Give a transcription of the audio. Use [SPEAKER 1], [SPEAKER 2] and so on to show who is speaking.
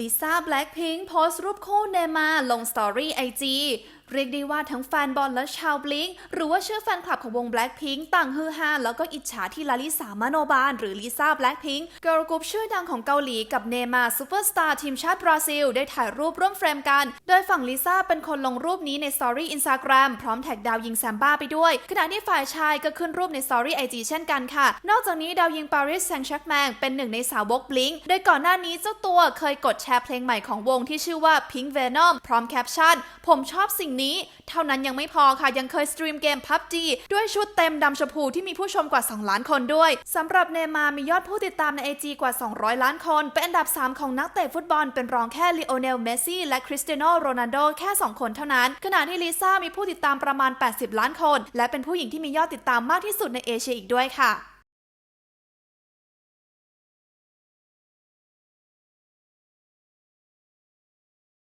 [SPEAKER 1] ลิซ่าแบล็คพิงค์โพสต์รูปคู่เนมาลงสตอรี่ไอจีเรียกได้ว่าทั้งแฟนบอลและชาวบลิงหรือว่าชื่อแฟนคลับของวง Blackpink ต่างฮือฮาแล้วก็อิจฉาที่ลาลิสามโนบาล หรือลิซ่าแบล็คพิงค์เกิร์ลกรุ๊ปชื่อดังของเกาหลีกับเนมาซูเปอร์สตาร์ทีมชาติบราซิล ได้ถ่ายรูปร่วมเฟรมกัน โดยฝั่งลิซ่าเป็นคนลงรูปนี้ในสตอรี่อินสตาแกรมพร้อมแท็กดาวยิงแซมบ้าไปด้วย ขณะที่ฝ่ายชายก็ขึ้นรูปในสตอรี่ไอจีเช่นกันค่ะ นอกจากนี้ดาวยิงปาริสแซงต์แชร์กแมงเป็นหนึ่งในสาวกบลิงโดยก่อนหน้านี้เจ้าตัวเคยกดแชร์เพลงใหม่ของวงที่ชื่อว่า Pink Venom พร้อมแคปชั่น ผมชอบสิ่งนี้ เท่านั้นยังไม่พอค่ะ ยังเคยสตรีมเกม PUBG ด้วยชุดเต็มดำชมพูที่มีผู้ชมกว่า 2 ล้านคนด้วยสำหรับเนมามียอดผู้ติดตามใน IG กว่า 200 ล้านคน เป็นอันดับ 3 ของนักเตะฟุตบอลเป็นรองแค่ลีโอเนลเมสซี่และคริสเตียโนโรนัลโดแค่ 2 คนเท่านั้น ขณะที่ลิซ่ามีผู้ติดตามประมาณ 80 ล้านคน และเป็นผู้หญิงที่มียอดติดตามมากที่สุดในเอเชียอีกด้วยค่ะ